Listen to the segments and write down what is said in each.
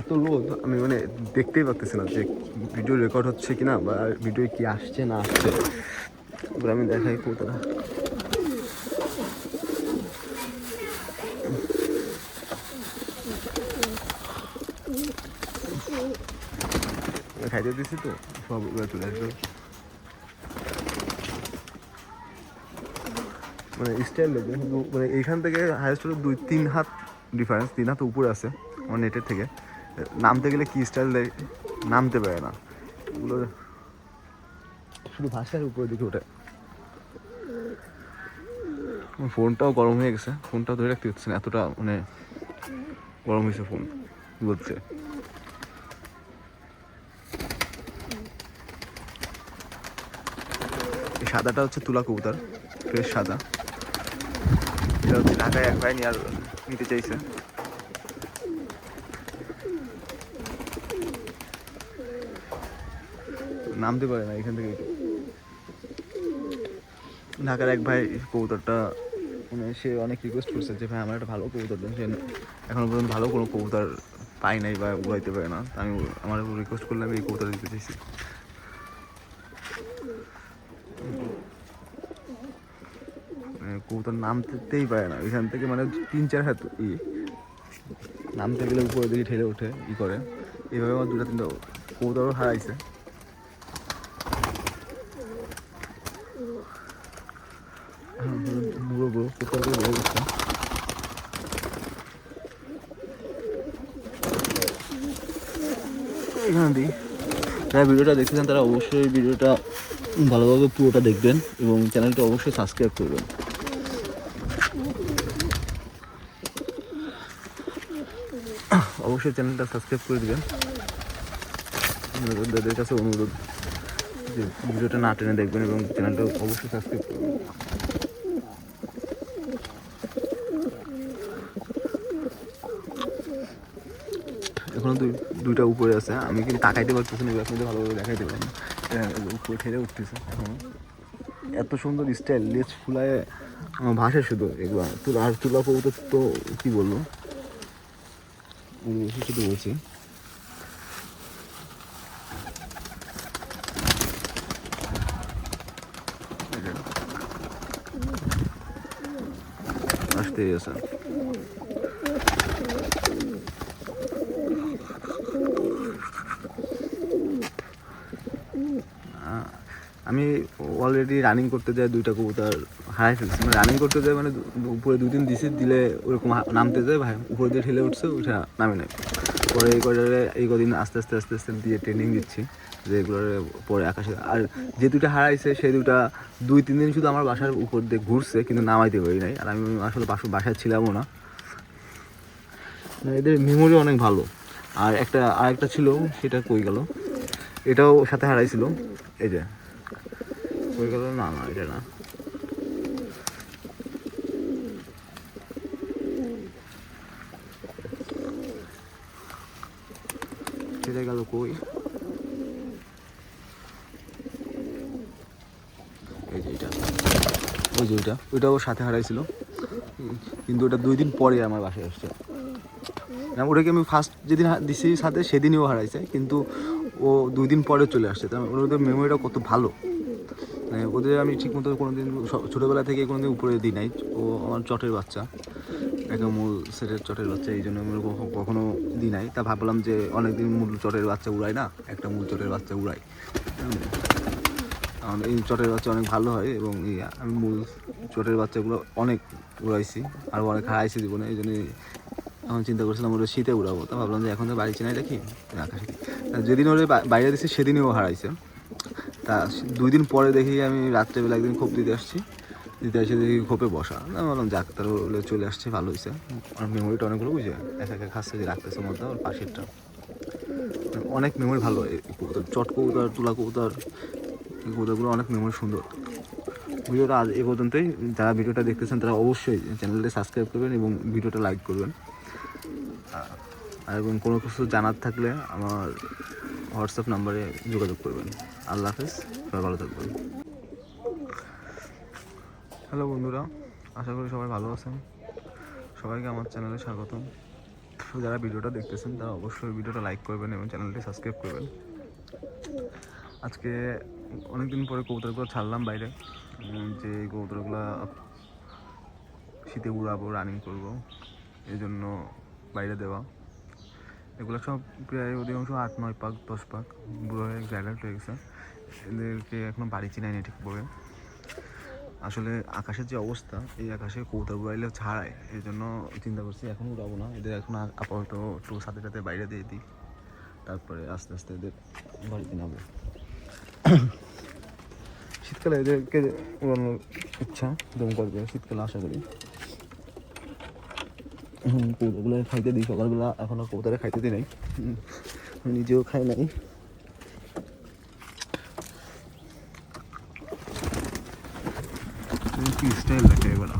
এত রোদ আমি মানে দেখতেই পারতেছি না যে ভিডিও রেকর্ড হচ্ছে কিনা বা ভিডিও কি আসছে না আসছে। আমি দেখাই কতটা। খাইতে দিছি তো, সব চলে আসবে। মানে দেখবেন মানে এইখান থেকে হাইয়েস্ট হলো দুই, তিন হাত ডিফারেন্স তিন হাত উপরে আছে, আমার নেটের থেকে। নামতে গেলে কি স্টাইল দেয়? নামতে পারে না। এগুলো শুধু ভাষার উপরের দিকে ওঠে। ফোনটাও গরম হয়ে গেছে। ফোনটাও ধরে রাখতে হচ্ছে না। এতটা মানে গরম হয়েছে ফোন বলছে। সাদাটা হচ্ছে তুলা কবুতর। ফ্রেশ সাদা। এটা হচ্ছে ঢাকায় এক ভাই নিয়ে আর নিতে চাইছে। নামতে পারে না, এখান থেকে ঢাকার এক ভাই কবুতরটা মানে সে অনেক রিকোয়েস্ট করছে যে, ভাই, আমার একটা ভালো কবুতর দেন। সে এখনও পর্যন্ত ভালো কোনো কবুতর পাই নাই বা উড়াইতে পারে না। আমি আমার রিকোয়েস্ট করলাম, এই কবুতর দিতে চাইছি। মানে কবুতর নামতেই পারে না। এখান থেকে মানে তিন, চার হাত ই। নামতে গেলে উপরে দিকে ঠেলে ওঠে, ই করে। এইভাবে আমার দুটা, তিনটা কবুতরও হারাইছে। দিই যারা ভিডিওটা দেখতেছেন তারা অবশ্যই ভিডিওটা ভালোভাবে পুরোটা দেখবেন এবং চ্যানেলটা অবশ্যই সাবস্ক্রাইব করবেন। অবশ্যই চ্যানেলটা সাবস্ক্রাইব করে দেবেন। দাদের কাছে অনুরোধ যে ভিডিওটা না টেনে দেখবেন এবং চ্যানেলটা অবশ্যই সাবস্ক্রাইব করবেন। এখনও দুইটা উপরে আছে। আমি কিন্তু তাকাইতে পারতেছি না আপনাদের ভালোভাবে দেখাইতে পারি না। উপরে ঠেলে উঠতেছে এখনও। এত সুন্দর স্টাইল লেজ ফুলায় আমার শুধু এগুলো। তুলা আর তুলা কবুতর তো কি বলব? শুধু বলছি। আসতেই আমি অলরেডি রানিং করতে যাই দুইটা কবুতর হারাই ফেলছি। মানে রানিং করতে যাই মানে উপরে দুই দিন দিছি দিলে ওরকম নামতে যায় ভাই উপরে দিয়ে ঠেলে উঠছে ওইটা নামে নাই। পরে এই কটারে এই কদিন আস্তে আস্তে আস্তে আস্তে দিয়ে ট্রেনিং দিচ্ছি যে এগুলোর পরে আকাশে আর যে দুইটা হারাইছে সেই দুইটা দুই তিন দিন শুধু আমার বাসার উপর দিয়ে ঘুরছে কিন্তু নামাইতে পারি নাই। আর আমি আসলে বাসা বাসায় ছিলামও না। না, এদের মেমোরি অনেক ভালো। আর একটা আরেকটা ছিল সেটা কই গেল? এটাও সাথে হারাইছিল। এই যে। গেল না না এটা না সেটা গেল কই এই ওই যে ওইটা ওইটাও সাথে হারাইছিল। কিন্তু ওটা দুই দিন পরে আমার বাসায় আসছে। ওটাকে আমি ফার্স্ট যেদিন দিছি সাথে, সেদিনই ও হারাইছে। কিন্তু ও দুই দিন পরে চলে আসছে। মানে মেমোরিটা কত ভালো। মানে ওদের আমি ঠিক মতো কোনো দিন ছোটোবেলা থেকে কোনো দিন উপরে দিই নাই। ও আমার চটের বাচ্চা। একটা মূল সেটের চটের বাচ্চা, এই জন্য আমি কখনো- দিই নাই। তা ভাবলাম যে অনেকদিন মূল চটের বাচ্চা উড়াই না, একটা মূল চটের বাচ্চা উড়াই। কারণ এই চটের বাচ্চা অনেক ভালো হয় এবং আমি মূল চটের বাচ্চাগুলো অনেক উড়াইছি আর অনেক হারাইছি জীবনে। এই জন্য এখন চিন্তা করছিলাম ওটা শীতে উড়াবো। তা ভাবলাম যে এখন তো বাড়ি চেনাই রাখি আকাশে যেদিন ওরে বাইরে দিচ্ছি সেদিনই ও হারাইছে। তা দুই দিন পরে দেখি আমি রাত্রেবেলা একদিন খোপ দিতে আসছি। দিতে এসে দেখি খোপে বসা। আমি বললাম, যাক তার চলে আসছে, ভালো হয়েছে আর মেমোরিটা অনেকগুলো বুঝে? একা একা খাচ্ছে যে রাখতেছে মধ্যে, ওর পাশেরটা। অনেক মেমোরি ভালো কবুতর, চট কবুতর, তুলা কবুতর, এই কবুতরগুলো অনেক মেমোরি সুন্দর। ভিডিওটা আজ এ পর্যন্তই। যারা ভিডিওটা দেখতেছেন, তারা অবশ্যই চ্যানেলটা সাবস্ক্রাইব করবেন এবং ভিডিওটা লাইক করবেন। আর এবং কোনো কিছু জানার থাকলে আমার হোয়াটসঅ্যাপ নাম্বারে যোগাযোগ করবেন। আল্লাহ হাফেজ, সবাই ভালো থাকবেন। হ্যালো বন্ধুরা, আশা করি সবাই ভালো আছেন। সবাইকে আমার চ্যানেলে স্বাগতম। যারা ভিডিওটা দেখতেছেন, তারা অবশ্যই ভিডিওটা লাইক করবেন এবং চ্যানেলটি সাবস্ক্রাইব করবেন। আজকে অনেকদিন পরে কবুতরগুলো ছাড়লাম বাইরে। যে কবুতরগুলো শীতে উড়াবো রানিং করব এই জন্য বাইরে দেওয়া। এগুলো সব প্রায় অধিকাংশ আট নয় পাক, দশ পাক বুড়ো হয়ে গ্র্যাডাল্ট হয়ে গেছে। এদেরকে এখনও বাড়ি চিনায়নি ঠিকভাবে। আসলে আকাশের যে অবস্থা, এই আকাশে কৌতা উড়াইলে ছাড়ায়। এই জন্য চিন্তা করছি, এখন উড়াবো না। এদের এখন আপাতত একটু সাথে সাথে বাইরে দিয়ে দিই। তারপরে আস্তে আস্তে এদের বাড়িতে নামবে শীতকালে এদেরকে উড়ানোর ইচ্ছা দম করবে শীতকালে আশা করি। কৌতাগুলো খাইতে দিই সকালবেলা এখনও কৌতারে খাইতে দিই নাই। নিজেও খাই নাই। কি স্টাইল এগুলো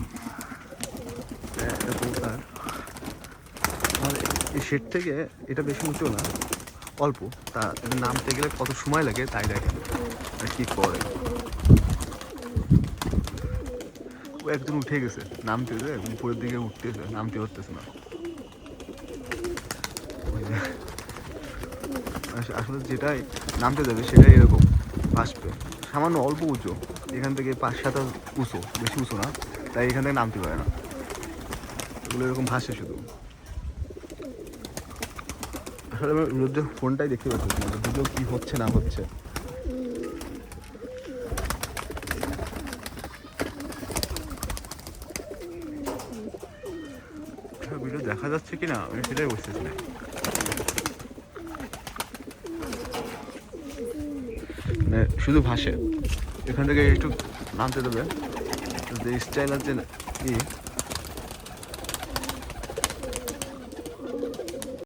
কৌতার এই শেড থেকে এটা বেশি উঁচু না অল্প। তা নামতে গেলে কত সময় লাগে তাই দেখেন। আর কি করে ও একজন উঠে গেছে। নামতে যে উপরের দিকে উঠতেছে, নামতে উঠতেছে না। আসলে যেটাই নামতে যাবে, সেটাই এরকম আসবে। সামান্য অল্প উঁচু। এখান থেকে পাঁচ সাত উঁচু, বেশি উঁচু না, তাই এখান থেকে নামতে পারে না। এগুলো এরকম ভাসে শুধু। আসলে আমি রোদ্রের ফোনটাই দেখতে পাচ্ছি ভিডিও কি হচ্ছে, না হচ্ছে ভিডিও দেখা যাচ্ছে কি না আমি সেটাই বুঝতেছি না। মানে শুধু ভাসে। এখান থেকে একটু নামতে দেবে। যে স্টাইল আছে ই